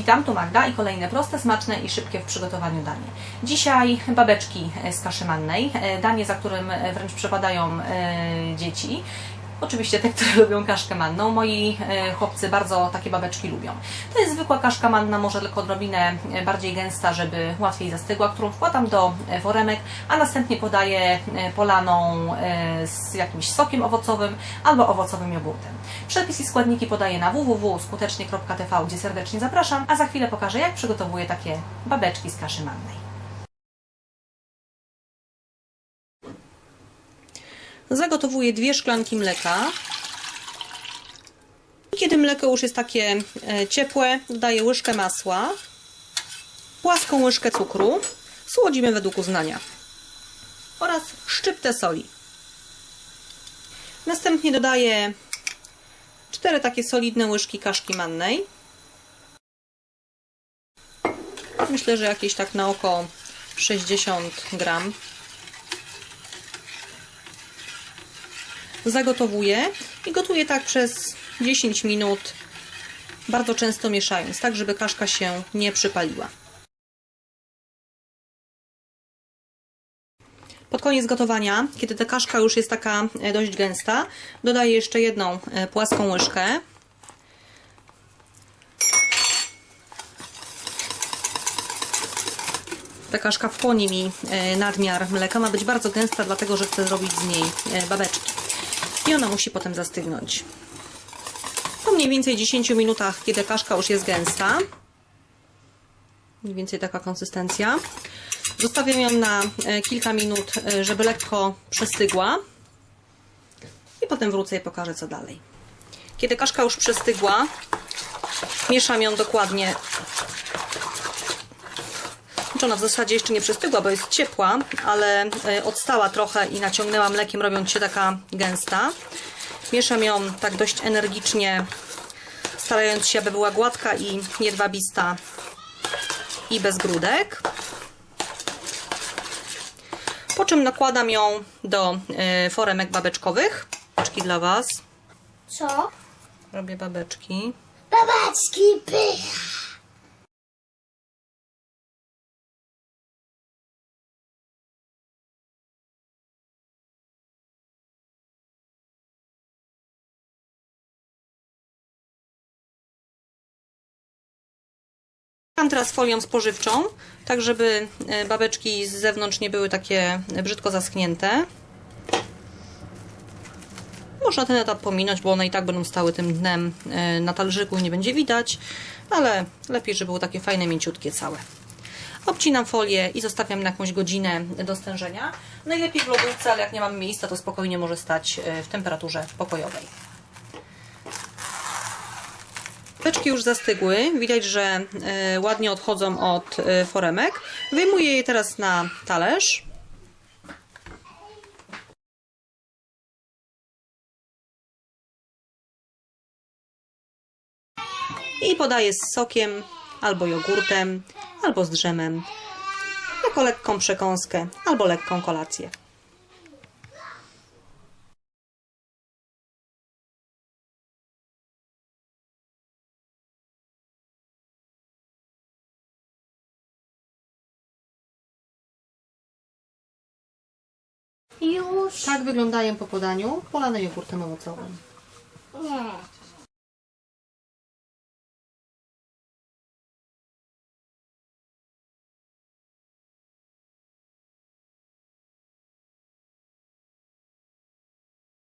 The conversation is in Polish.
Witam, tu Magda i kolejne proste, smaczne i szybkie w przygotowaniu danie. Dzisiaj babeczki z kaszy mannej, e, danie, za którym wręcz przepadają e, dzieci. Oczywiście te, które lubią kaszkę manną. Moi e, chłopcy bardzo takie babeczki lubią. To jest zwykła kaszka manna, może tylko odrobinę e, bardziej gęsta, żeby łatwiej zastygła, którą wkładam do e, woremek, a następnie podaję polaną z jakimś sokiem owocowym albo owocowym jogurtem. Przepis i składniki podaję na www.skutecznie.tv, gdzie serdecznie zapraszam, a za chwilę pokażę, jak przygotowuję takie babeczki z kaszy mannej. Zagotowuję dwie szklanki mleka. Kiedy mleko już jest takie e, ciepłe, dodaję łyżkę masła, płaską łyżkę cukru, słodzimy według uznania oraz szczyptę soli. Następnie dodaję cztery takie solidne łyżki kaszki mannej. Myślę, że jakieś tak na oko 60 gram. Zagotowuję i gotuję tak przez 10 minut, bardzo często mieszając, tak żeby kaszka się nie przypaliła. Pod koniec gotowania, kiedy ta kaszka już jest taka e, dość gęsta, dodaję jeszcze jedną e, płaską łyżkę. Ta kaszka wchłonie mi e, nadmiar mleka. Ma być bardzo gęsta, dlatego że chcę zrobić z niej babeczki. I ona musi potem zastygnąć. Po mniej więcej 10 minutach, kiedy kaszka już jest gęsta, mniej więcej taka konsystencja, zostawiam ją na e, kilka minut, e, żeby lekko przestygła i potem wrócę i pokażę co dalej. Kiedy kaszka już przestygła, mieszam ją dokładnie znaczy ona w zasadzie jeszcze nie przystygła, bo jest ciepła, ale e, odstała trochę i naciągnęła mlekiem, robiąc się taka gęsta. Mieszam ją tak dość energicznie, starając się, aby była gładka i jedwabista i bez grudek. Po czym nakładam ją do e, foremek babeczkowych. Babeczki dla Was. Co? Robię babeczki. Babeczki pycha. Mam teraz folią spożywczą, tak żeby e, babeczki z zewnątrz nie były takie brzydko zaschnięte. Można ten etap pominąć, bo one i tak będą stały tym dnem e, na talerzyku i nie będzie widać, ale lepiej, żeby były takie fajne, mięciutkie całe. Obcinam folię i zostawiam na jakąś godzinę do stężenia. Najlepiej w lodówce, ale jak nie mam miejsca, to spokojnie może stać e, w temperaturze pokojowej. Beczki już zastygły. Widać, że e, ładnie odchodzą od e, foremek. Wyjmuję je teraz na talerz. I podaję z sokiem, albo jogurtem, albo z drzemem. Jako lekką przekąskę, albo lekką kolację. Już? Tak wyglądają po podaniu, polane jogurtem owocowym. Nie.